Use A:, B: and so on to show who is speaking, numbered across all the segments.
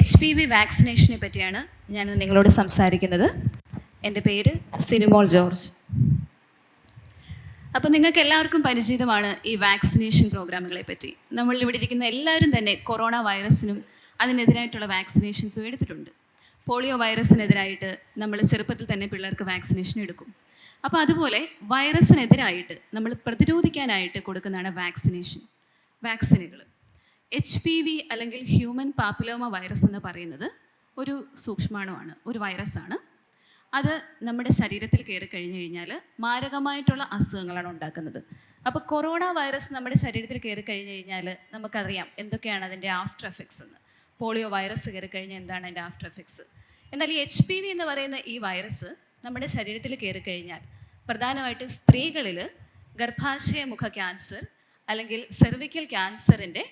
A: H P V വാക്സിനേഷനെ പറ്റിയാണ് ഞാൻ നിങ്ങളോട് സംസാരിക്കുന്നത്. എന്റെ പേര് സിനിമോൾ ജോർജ്. അപ്പോൾ നിങ്ങൾക്ക് എല്ലാവർക്കും പരിചിതമാണ് ഈ വാക്സിനേഷൻ പ്രോഗ്രാമുകളെ പറ്റി. നമ്മൾ ഇവിടെ ഇരിക്കുന്ന എല്ലാവരും തന്നെ കൊറോണ വൈറസിനും അതിനെതിരായിട്ടുള്ള വാക്സിനേഷൻസും എടുത്തിട്ടുണ്ട്. പോളിയോ വൈറസിനെതിരായിട്ട് നമ്മൾ ചെറുപ്പത്തിൽ തന്നെ പിള്ളേർക്ക് വാക്സിനേഷൻ എടുക്കും. അപ്പോൾ അതുപോലെ വൈറസിനെതിരായിട്ട് നമ്മൾ പ്രതിരോധിക്കാനായിട്ട് കൊടുക്കുന്നതാണ് വാക്സിനേഷൻ വാക്സിനുകൾ എച്ച് പി വി അല്ലെങ്കിൽ ഹ്യൂമൻ പാപ്പുലോമ വൈറസ് എന്ന് പറയുന്നത് ഒരു സൂക്ഷ്മാണുവാണ് ഒരു വൈറസാണ് അത് നമ്മുടെ ശരീരത്തിൽ കയറി കഴിഞ്ഞു കഴിഞ്ഞാൽ മാരകമായിട്ടുള്ള അസുഖങ്ങളാണ് ഉണ്ടാക്കുന്നത്. അപ്പോൾ കൊറോണ വൈറസ് നമ്മുടെ ശരീരത്തിൽ കയറി കഴിഞ്ഞു കഴിഞ്ഞാൽ നമുക്കറിയാം എന്തൊക്കെയാണ് അതിന്റെ ആഫ്റ്റർ എഫക്ട്സ് എന്ന്. പോളിയോ വൈറസ് കയറി കഴിഞ്ഞാൽ എന്താണ് അതിന്റെ ആഫ്റ്റർ എഫക്ട്സ് എന്നാൽ ഈ എച്ച് പി വി എന്ന് പറയുന്ന ഈ വൈറസ് നമ്മുടെ ശരീരത്തിൽ കയറി കഴിഞ്ഞാൽ പ്രധാനമായിട്ട് സ്ത്രീകളിൽ ഗർഭാശയമുഖ ക്യാൻസർ അല്ലെങ്കിൽ സെർവിക്കൽ ക്യാൻസറിന്റെ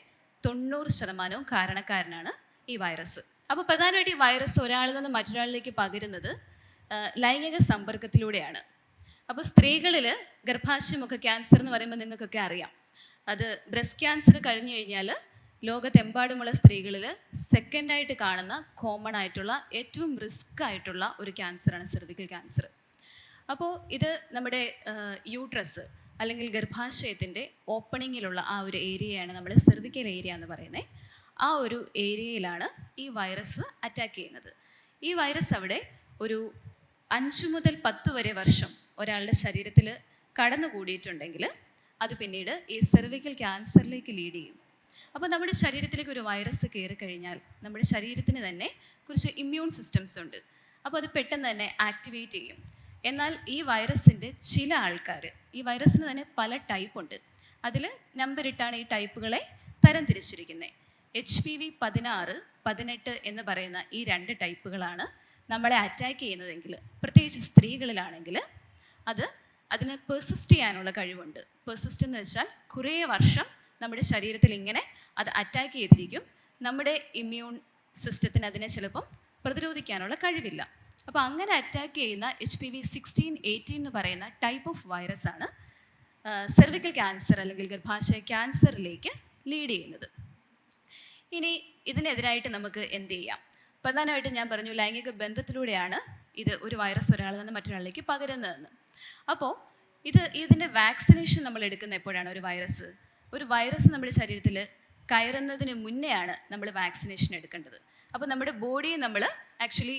A: തൊണ്ണൂറ് ശതമാനവും കാരണക്കാരനാണ് ഈ വൈറസ്. അപ്പോൾ പ്രധാനമായിട്ട് ഈ വൈറസ് ഒരാളിൽ നിന്ന് മറ്റൊരാളിലേക്ക് പകരുന്നത് ലൈംഗിക സമ്പർക്കത്തിലൂടെയാണ്. അപ്പോൾ സ്ത്രീകളിൽ ഗർഭാശയമുഖ ക്യാൻസർ എന്ന് പറയുമ്പോൾ നിങ്ങൾക്കൊക്കെ അറിയാം. അത് ബ്രസ്റ്റ് ക്യാൻസർ കഴിഞ്ഞു കഴിഞ്ഞാൽ ലോകത്തെമ്പാടുമുള്ള സ്ത്രീകളിൽ സെക്കൻഡായിട്ട് കാണുന്ന കോമൺ ആയിട്ടുള്ള ഏറ്റവും റിസ്ക് ആയിട്ടുള്ള ഒരു ക്യാൻസറാണ് സെർവിക്കൽ ക്യാൻസർ അപ്പോൾ ഇത് നമ്മുടെ യൂട്രസ് അല്ലെങ്കിൽ ഗർഭാശയത്തിന്റെ ഓപ്പണിങ്ങിലുള്ള ആ ഒരു ഏരിയയാണ് നമ്മൾ സെർവിക്കൽ ഏരിയ എന്ന് പറയുന്നത് ആ ഒരു ഏരിയയിലാണ് ഈ വൈറസ് അറ്റാക്ക് ചെയ്യുന്നത്. ഈ വൈറസ് അവിടെ ഒരു അഞ്ച് മുതൽ പത്ത് വരെ വർഷം ഒരാളുടെ ശരീരത്തിൽ കടന്നുകൂടിയിട്ടുണ്ടെങ്കിൽ അത് പിന്നീട് ഈ സെർവിക്കൽ ക്യാൻസറിലേക്ക് ലീഡ് ചെയ്യും. അപ്പോൾ നമ്മുടെ ശരീരത്തിലേക്ക് ഒരു വൈറസ് കയറി കഴിഞ്ഞാൽ നമ്മുടെ ശരീരത്തിന് തന്നെ കുറച്ച് ഇമ്മ്യൂൺ സിസ്റ്റംസ് ഉണ്ട്. അപ്പോൾ അത് പെട്ടെന്ന് തന്നെ ആക്ടിവേറ്റ് ചെയ്യും. എന്നാൽ ഈ വൈറസിന്റെ ചില ആൾക്കാർ ഈ വൈറസിന് തന്നെ പല ടൈപ്പ് ഉണ്ട്. അതിൽ നമ്പർ ഇട്ടാണ് ഈ ടൈപ്പുകളെ തരം തിരിച്ചിരിക്കുന്നത് എച്ച് പി വി പതിനാറ് പതിനെട്ട് എന്ന് പറയുന്ന ഈ രണ്ട് ടൈപ്പുകളാണ് നമ്മളെ അറ്റാക്ക് ചെയ്യുന്നതെങ്കിൽ പ്രത്യേകിച്ച് സ്ത്രീകളിലാണെങ്കിൽ അത് അതിന് പെർസിസ്റ്റ് ചെയ്യാനുള്ള കഴിവുണ്ട്. പെർസിസ്റ്റ് എന്ന് വെച്ചാൽ കുറേ വർഷം നമ്മുടെ ശരീരത്തിൽ ഇങ്ങനെ അത് അറ്റാക്ക് ചെയ്തിരിക്കും. നമ്മുടെ ഇമ്മ്യൂൺ സിസ്റ്റത്തിന് അതിനെ ചിലപ്പം പ്രതിരോധിക്കാനുള്ള കഴിവില്ല. അപ്പോൾ അങ്ങനെ അറ്റാക്ക് ചെയ്യുന്ന H P V sixteen eighteen എന്ന് പറയുന്ന ടൈപ്പ് ഓഫ് വൈറസ് ആണ് സെർവിക്കൽ ക്യാൻസർ അല്ലെങ്കിൽ ഗർഭാശയ ക്യാൻസറിലേക്ക് ലീഡ് ചെയ്യുന്നത്. ഇനി ഇതിനെതിരായിട്ട് നമുക്ക് എന്ത് ചെയ്യാം? പ്രധാനമായിട്ടും ഞാൻ പറഞ്ഞു ലൈംഗിക ബന്ധത്തിലൂടെയാണ് ഇത് ഒരു വൈറസ് ഒരാളിൽ നിന്ന് മറ്റൊരാളിലേക്ക് പകരുന്നതെന്ന്. അപ്പോൾ ഇത് ഇതിന്റെ വാക്സിനേഷൻ നമ്മൾ എടുക്കുന്ന എപ്പോഴാണ് ഒരു വൈറസ് ഒരു വൈറസ് നമ്മുടെ ശരീരത്തിൽ കയറുന്നതിന് മുന്നെയാണ് നമ്മൾ വാക്സിനേഷൻ എടുക്കേണ്ടത്. അപ്പോൾ നമ്മുടെ ബോഡിയെ നമ്മൾ ആക്ച്വലി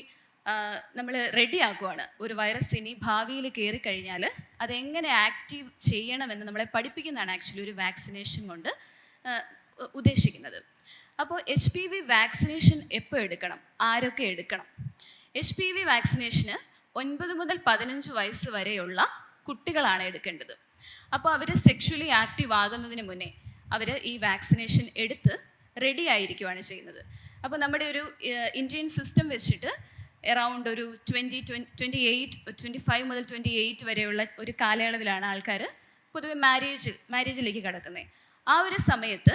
A: നമ്മൾ റെഡി ആക്കുവാണ് ഒരു വൈറസ് ഇനി ഭാവിയിൽ കയറി കഴിഞ്ഞാൽ അതെങ്ങനെ ആക്റ്റീവ് ചെയ്യണമെന്ന് നമ്മളെ പഠിപ്പിക്കുന്നതാണ് ആക്ച്വലി ഒരു വാക്സിനേഷൻ കൊണ്ട് ഉദ്ദേശിക്കുന്നത്. അപ്പോൾ എച്ച് പി വി വാക്സിനേഷൻ എപ്പോൾ എടുക്കണം? ആരൊക്കെ എടുക്കണം? എച്ച് പി വി വാക്സിനേഷന് ഒൻപത് മുതൽ പതിനഞ്ച് വയസ്സ് വരെയുള്ള കുട്ടികളാണ് എടുക്കേണ്ടത്. അപ്പോൾ അവർ സെക്ഷുവലി ആക്റ്റീവ് ആകുന്നതിന് മുന്നേ അവർ ഈ വാക്സിനേഷൻ എടുത്ത് റെഡി ആയിരിക്കുവാണ് ചെയ്യുന്നത്. അപ്പോൾ നമ്മുടെ ഒരു ഇന്ത്യൻ സിസ്റ്റം വെച്ചിട്ട് എറൗണ്ട് ഒരു twenty twenty eight twenty five മുതൽ ട്വന്റി എയ്റ്റ് വരെയുള്ള ഒരു കാലയളവിലാണ് ആൾക്കാർ പൊതുവെ മാരേജ് മാരേജിലേക്ക് കിടക്കുന്നത് ആ ഒരു സമയത്ത്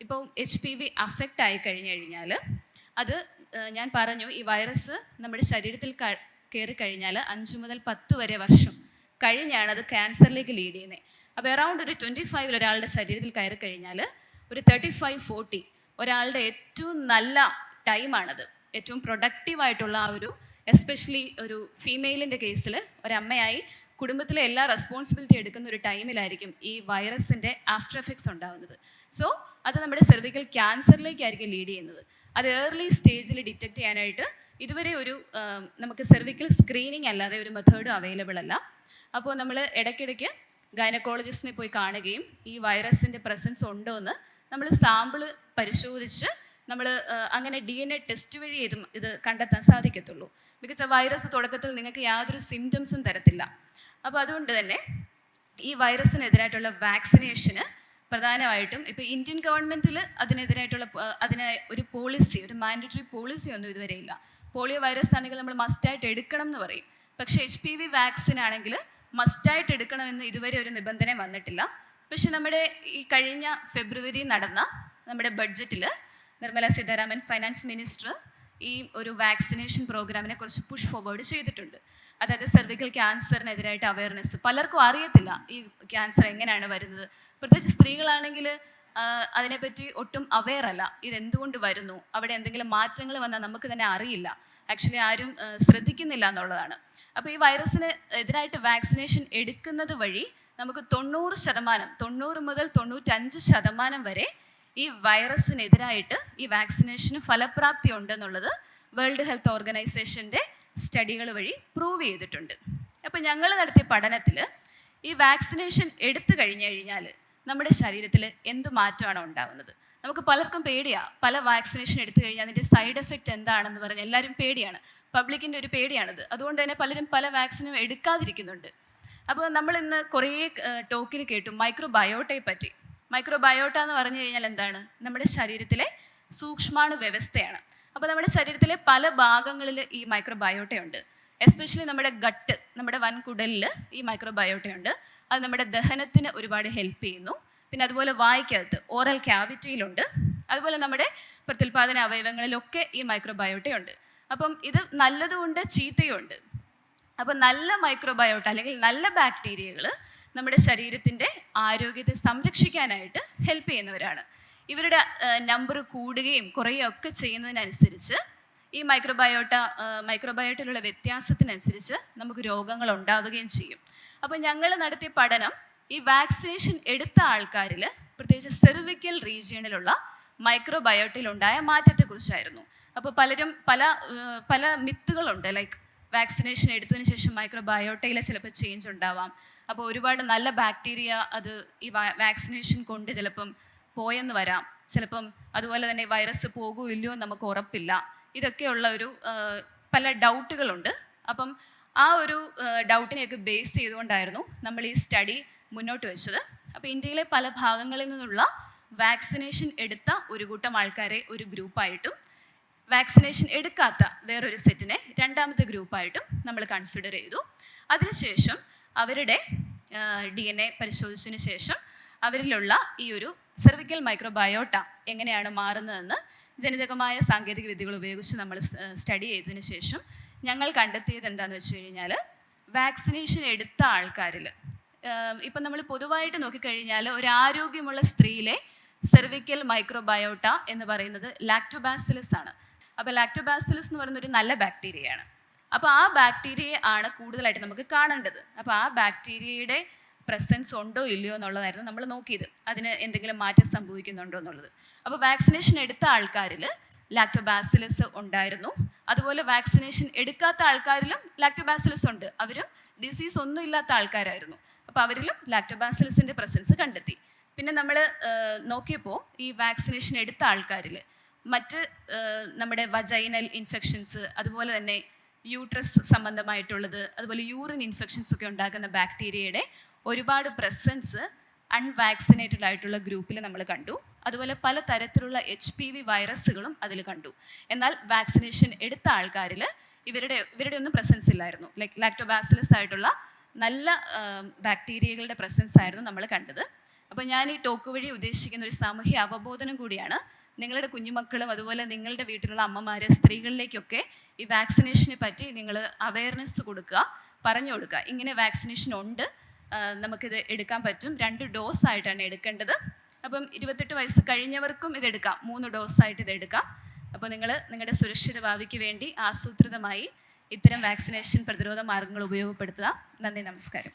A: ഇപ്പോൾ എച്ച് പി വി അഫക്റ്റ് ആയി കഴിഞ്ഞു കഴിഞ്ഞാൽ അത് ഞാൻ പറഞ്ഞു ഈ വൈറസ് നമ്മുടെ ശരീരത്തിൽ കയറി കഴിഞ്ഞാൽ അഞ്ച് മുതൽ പത്ത് വരെ വർഷം കഴിഞ്ഞാണ് അത് ക്യാൻസറിലേക്ക് ലീഡ് ചെയ്യുന്നത് അപ്പോൾ എറൗണ്ട് ഒരു ട്വന്റി ഫൈവിൽ ഒരാളുടെ ശരീരത്തിൽ കയറി കഴിഞ്ഞാൽ ഒരു തേർട്ടി ഫൈവ് ഫോർട്ടി ഒരാളുടെ ഏറ്റവും നല്ല ടൈമാണത് ഏറ്റവും പ്രൊഡക്റ്റീവായിട്ടുള്ള ആ ഒരു എസ്പെഷ്യലി ഒരു ഫീമെയിലിന്റെ കേസിൽ ഒരമ്മയായി കുടുംബത്തിലെ എല്ലാ റെസ്പോൺസിബിലിറ്റി എടുക്കുന്ന ഒരു ടൈമിലായിരിക്കും ഈ വൈറസിന്റെ ആഫ്റ്റർ എഫക്ട്സ് ഉണ്ടാകുന്നത് സോ അത് നമ്മുടെ സെർവിക്കൽ ക്യാൻസറിലേക്കായിരിക്കും ലീഡ് ചെയ്യുന്നത്. അത് ഏർലി സ്റ്റേജിൽ ഡിറ്റക്ട് ചെയ്യാനായിട്ട് ഇതുവരെ ഒരു നമുക്ക് സെർവിക്കൽ സ്ക്രീനിങ് അല്ലാതെ ഒരു മെത്തേഡും അവൈലബിൾ അല്ല. അപ്പോൾ നമ്മൾ ഇടയ്ക്കിടയ്ക്ക് ഗൈനക്കോളജിസ്റ്റിനെ പോയി കാണുകയും ഈ വൈറസിന്റെ പ്രസൻസ് ഉണ്ടോ എന്ന് നമ്മൾ സാമ്പിൾ പരിശോധിച്ച് നമ്മൾ അങ്ങനെ ഡി എൻ എ ടെസ്റ്റ് വഴി ഇത് ഇത് കണ്ടെത്താൻ സാധിക്കത്തുള്ളൂ. ബിക്കോസ് ആ വൈറസ് തുടക്കത്തിൽ നിങ്ങൾക്ക് യാതൊരു സിംറ്റംസും തരത്തില്ല. അപ്പോൾ അതുകൊണ്ട് തന്നെ ഈ വൈറസിനെതിരായിട്ടുള്ള വാക്സിനേഷന് പ്രധാനമായിട്ടും ഇപ്പോൾ ഇന്ത്യൻ ഗവൺമെന്റിൽ അതിനെതിരായിട്ടുള്ള അതിനെ ഒരു പോളിസി ഒരു മാൻഡറ്ററി പോളിസി ഒന്നും ഇതുവരെ ഇല്ല. പോളിയോ വൈറസ് ആണെങ്കിൽ നമ്മൾ മസ്റ്റായിട്ട് എടുക്കണം എന്ന് പറയും. പക്ഷേ എച്ച് പി വി വാക്സിൻ ആണെങ്കിൽ മസ്റ്റായിട്ട് എടുക്കണമെന്ന് ഇതുവരെ ഒരു നിബന്ധന വന്നിട്ടില്ല. പക്ഷെ നമ്മുടെ ഈ കഴിഞ്ഞ ഫെബ്രുവരി നടന്ന നമ്മുടെ ബഡ്ജറ്റിൽ നിർമ്മല സീതാരാമൻ ഫൈനാൻസ് മിനിസ്റ്റർ ഈ ഒരു വാക്സിനേഷൻ പ്രോഗ്രാമിനെ കുറിച്ച് പുഷ് ഫോർവേഡ് ചെയ്തിട്ടുണ്ട്. അതായത് സെർവിക്കൽ ക്യാൻസറിനെതിരായിട്ട് അവയർനെസ് പലർക്കും അറിയത്തില്ല ഈ ക്യാൻസർ എങ്ങനെയാണ് വരുന്നത്. പ്രത്യേകിച്ച് സ്ത്രീകളാണെങ്കിൽ അതിനെപ്പറ്റി ഒട്ടും അവെയർ അല്ല. ഇത് എന്തുകൊണ്ട് വരുന്നു? അവിടെ എന്തെങ്കിലും മാറ്റങ്ങൾ വന്നാൽ നമുക്ക് തന്നെ അറിയില്ല. ആക്ച്വലി ആരും ശ്രദ്ധിക്കുന്നില്ല എന്നുള്ളതാണ്. അപ്പോൾ ഈ വൈറസിന് എതിരായിട്ട് വാക്സിനേഷൻ എടുക്കുന്നത് വഴി നമുക്ക് തൊണ്ണൂറ് ശതമാനം തൊണ്ണൂറ് മുതൽ തൊണ്ണൂറ്റഞ്ച് ശതമാനം വരെ ഈ വൈറസിനെതിരായിട്ട് ഈ വാക്സിനേഷന് ഫലപ്രാപ്തി ഉണ്ടെന്നുള്ളത് വേൾഡ് ഹെൽത്ത് ഓർഗനൈസേഷന്റെ സ്റ്റഡികൾ വഴി പ്രൂവ് ചെയ്തിട്ടുണ്ട്. അപ്പോൾ ഞങ്ങൾ നടത്തിയ പഠനത്തിൽ ഈ വാക്സിനേഷൻ എടുത്തു കഴിഞ്ഞു കഴിഞ്ഞാൽ നമ്മുടെ ശരീരത്തിൽ എന്ത് മാറ്റമാണ് ഉണ്ടാവുന്നത്. നമുക്ക് പലർക്കും പേടിയാ പല വാക്സിനേഷൻ എടുത്തു കഴിഞ്ഞാൽ അതിന്റെ സൈഡ് എഫക്റ്റ് എന്താണെന്ന് പറഞ്ഞ് എല്ലാവരും പേടിയാണ്. പബ്ലിക്കിന്റെ ഒരു പേടിയാണത്. അതുകൊണ്ട് തന്നെ പലരും പല വാക്സിനും എടുക്കാതിരിക്കുന്നുണ്ട്. അപ്പോൾ നമ്മൾ ഇന്ന് കുറേ ടോക്കിൽ കേട്ടു മൈക്രോബയോട്ടയെ പറ്റി. മൈക്രോബയോട്ട എന്ന് പറഞ്ഞു കഴിഞ്ഞാൽ എന്താണ്? നമ്മുടെ ശരീരത്തിലെ സൂക്ഷ്മാണു വ്യവസ്ഥയാണ്. അപ്പോൾ നമ്മുടെ ശരീരത്തിലെ പല ഭാഗങ്ങളിൽ ഈ മൈക്രോബയോട്ടയുണ്ട്. എസ്പെഷ്യലി നമ്മുടെ ഗട്ട് നമ്മുടെ വൻകുടലിൽ ഈ മൈക്രോബയോട്ടയുണ്ട്. അത് നമ്മുടെ ദഹനത്തിന് ഒരുപാട് ഹെൽപ്പ് ചെയ്യുന്നു. പിന്നെ അതുപോലെ വായിക്കകത്ത് ഓറൽ ക്യാവിറ്റിയിലുണ്ട് അതുപോലെ നമ്മുടെ പ്രത്യുൽപാദന അവയവങ്ങളിലൊക്കെ ഈ മൈക്രോബയോട്ടയുണ്ട്. അപ്പം ഇത് നല്ലതുമുണ്ട് ചീത്തയുമുണ്ട് അപ്പം നല്ല മൈക്രോബയോട്ട അല്ലെങ്കിൽ നല്ല ബാക്ടീരിയകൾ നമ്മുടെ ശരീരത്തിന്റെ ആരോഗ്യത്തെ സംരക്ഷിക്കാനായിട്ട് ഹെൽപ്പ് ചെയ്യുന്നവരാണ്. ഇവരുടെ നമ്പർ കൂടുകയും കുറയുകയും ഒക്കെ ചെയ്യുന്നതിനനുസരിച്ച് ഈ മൈക്രോബയോട്ട മൈക്രോബയോട്ടയിലുള്ള വ്യത്യാസത്തിനനുസരിച്ച് നമുക്ക് രോഗങ്ങൾ ഉണ്ടാവുകയും ചെയ്യും. അപ്പോൾ ഞങ്ങൾ നടത്തിയ പഠനം ഈ വാക്സിനേഷൻ എടുത്ത ആൾക്കാരിൽ പ്രത്യേകിച്ച് സെർവിക്കൽ റീജിയണിലുള്ള മൈക്രോബയോട്ടയിൽ ഉണ്ടായ മാറ്റത്തെക്കുറിച്ചായിരുന്നു. അപ്പോൾ പലരും പല പല മിത്തുകളുണ്ട് ലൈക്ക് വാക്സിനേഷൻ എടുത്തതിന് ശേഷം മൈക്രോബയോട്ടയിൽ ചിലപ്പോൾ ചേഞ്ച് ഉണ്ടാവാം. അപ്പോൾ ഒരുപാട് നല്ല ബാക്ടീരിയ അത് ഈ വാക്സിനേഷൻ കൊണ്ട് ചിലപ്പം പോയെന്ന് വരാം. ചിലപ്പം അതുപോലെ തന്നെ വൈറസ് പോകുമില്ലയോ എന്ന് നമുക്ക് ഉറപ്പില്ല. ഇതൊക്കെയുള്ള ഒരു പല ഡൗട്ടുകളുണ്ട് അപ്പം ആ ഒരു ഡൗട്ടിനെയൊക്കെ ബേസ് ചെയ്തുകൊണ്ടായിരുന്നു നമ്മൾ ഈ സ്റ്റഡി മുന്നോട്ട് വെച്ചത്. അപ്പോൾ ഇന്ത്യയിലെ പല ഭാഗങ്ങളിൽ നിന്നുള്ള വാക്സിനേഷൻ എടുത്ത ഒരു കൂട്ടം ആൾക്കാരെ ഒരു ഗ്രൂപ്പായിട്ടും വാക്സിനേഷൻ എടുക്കാത്ത വേറൊരു സെറ്റിനെ രണ്ടാമത്തെ ഗ്രൂപ്പായിട്ടും നമ്മൾ കൺസിഡർ ചെയ്തു. അതിനുശേഷം അവരുടെ ഡി എൻ എ പരിശോധിച്ചതിന് ശേഷം അവരിലുള്ള ഈ ഒരു സെർവിക്കൽ മൈക്രോബയോട്ട എങ്ങനെയാണ് മാറുന്നതെന്ന് ജനിതകമായ സാങ്കേതിക വിദ്യകൾ ഉപയോഗിച്ച് നമ്മൾ സ്റ്റഡി ചെയ്തതിന് ശേഷം ഞങ്ങൾ കണ്ടെത്തിയത് എന്താണെന്ന് വെച്ച് കഴിഞ്ഞാൽ വാക്സിനേഷൻ എടുത്ത ആൾക്കാരിൽ ഇപ്പം നമ്മൾ പൊതുവായിട്ട് നോക്കിക്കഴിഞ്ഞാൽ ഒരു ആരോഗ്യമുള്ള സ്ത്രീയിലെ സെർവിക്കൽ മൈക്രോബയോട്ട എന്ന് പറയുന്നത് ലാക്ടോബാസിലസ് ആണ്. അപ്പോൾ ലാക്ടോബാസിലസ് എന്ന് പറയുന്ന ഒരു നല്ല ബാക്ടീരിയയാണ് അപ്പോൾ ആ ബാക്ടീരിയയെ ആണ് കൂടുതലായിട്ട് നമുക്ക് കാണേണ്ടത്. അപ്പോൾ ആ ബാക്ടീരിയയുടെ പ്രസൻസ് ഉണ്ടോ ഇല്ലയോ എന്നുള്ളതായിരുന്നു നമ്മൾ നോക്കിയത്. അതിന് എന്തെങ്കിലും മാറ്റം സംഭവിക്കുന്നുണ്ടോ എന്നുള്ളത്. അപ്പോൾ വാക്സിനേഷൻ എടുത്ത ആൾക്കാരിൽ ലാക്ടോബാസിലസ് ഉണ്ടായിരുന്നു. അതുപോലെ വാക്സിനേഷൻ എടുക്കാത്ത ആൾക്കാരിലും ലാക്ടോബാസിലസ് ഉണ്ട്. അവരും ഡിസീസ് ഒന്നും ഇല്ലാത്ത ആൾക്കാരായിരുന്നു. അപ്പോൾ അവരിലും ലാക്ടോബാസിലസിന്റെ പ്രസൻസ് കണ്ടെത്തി. പിന്നെ നമ്മൾ നോക്കിയപ്പോൾ ഈ വാക്സിനേഷൻ എടുത്ത ആൾക്കാരിൽ മറ്റ് നമ്മുടെ വജൈനൽ ഇൻഫെക്ഷൻസ് അതുപോലെ തന്നെ യൂട്രസ് സംബന്ധമായിട്ടുള്ളത് അതുപോലെ യൂറിൻ ഇൻഫെക്ഷൻസ് ഒക്കെ ഉണ്ടാക്കുന്ന ബാക്ടീരിയയുടെ ഒരുപാട് പ്രസൻസ് അൺവാക്സിനേറ്റഡ് ആയിട്ടുള്ള ഗ്രൂപ്പിൽ നമ്മൾ കണ്ടു. അതുപോലെ പല തരത്തിലുള്ള എച്ച് പി വി വൈറസുകളും അതിൽ കണ്ടു. എന്നാൽ വാക്സിനേഷൻ എടുത്ത ആൾക്കാരിൽ ഇവരുടെ ഇവരുടെ ഒന്നും പ്രസൻസ് ഇല്ലായിരുന്നു. ലൈക് ലാക്ടോബാസിലസ് ആയിട്ടുള്ള നല്ല ബാക്ടീരിയകളുടെ പ്രസൻസ് ആയിരുന്നു നമ്മൾ കണ്ടത്. അപ്പോൾ ഞാൻ ഈ ടോക്ക് വഴി ഉദ്ദേശിക്കുന്ന ഒരു സാമൂഹ്യ അവബോധനം കൂടിയാണ് നിങ്ങളുടെ കുഞ്ഞുമക്കളും അതുപോലെ നിങ്ങളുടെ വീട്ടിലുള്ള അമ്മമാരെ സ്ത്രീകളിലേക്കൊക്കെ ഈ വാക്സിനേഷനെ പറ്റി നിങ്ങൾ അവയർനെസ് കൊടുക്കുക പറഞ്ഞു കൊടുക്കുക. ഇങ്ങനെ വാക്സിനേഷൻ ഉണ്ട്. നമുക്കിത് എടുക്കാൻ പറ്റും. രണ്ട് ഡോസ് ആയിട്ടാണ് എടുക്കേണ്ടത്. അപ്പം ഇരുപത്തെട്ട് വയസ്സ് കഴിഞ്ഞവർക്കും ഇത് എടുക്കാം. മൂന്ന് ഡോസായിട്ട് ഇത് എടുക്കാം. അപ്പോൾ നിങ്ങൾ നിങ്ങളുടെ സുരക്ഷിത ഭാവിക്ക് വേണ്ടി ആസൂത്രിതമായി ഇത്തരം വാക്സിനേഷൻ പ്രതിരോധ മാർഗങ്ങൾ ഉപയോഗപ്പെടുത്തുക. നന്ദി നമസ്കാരം.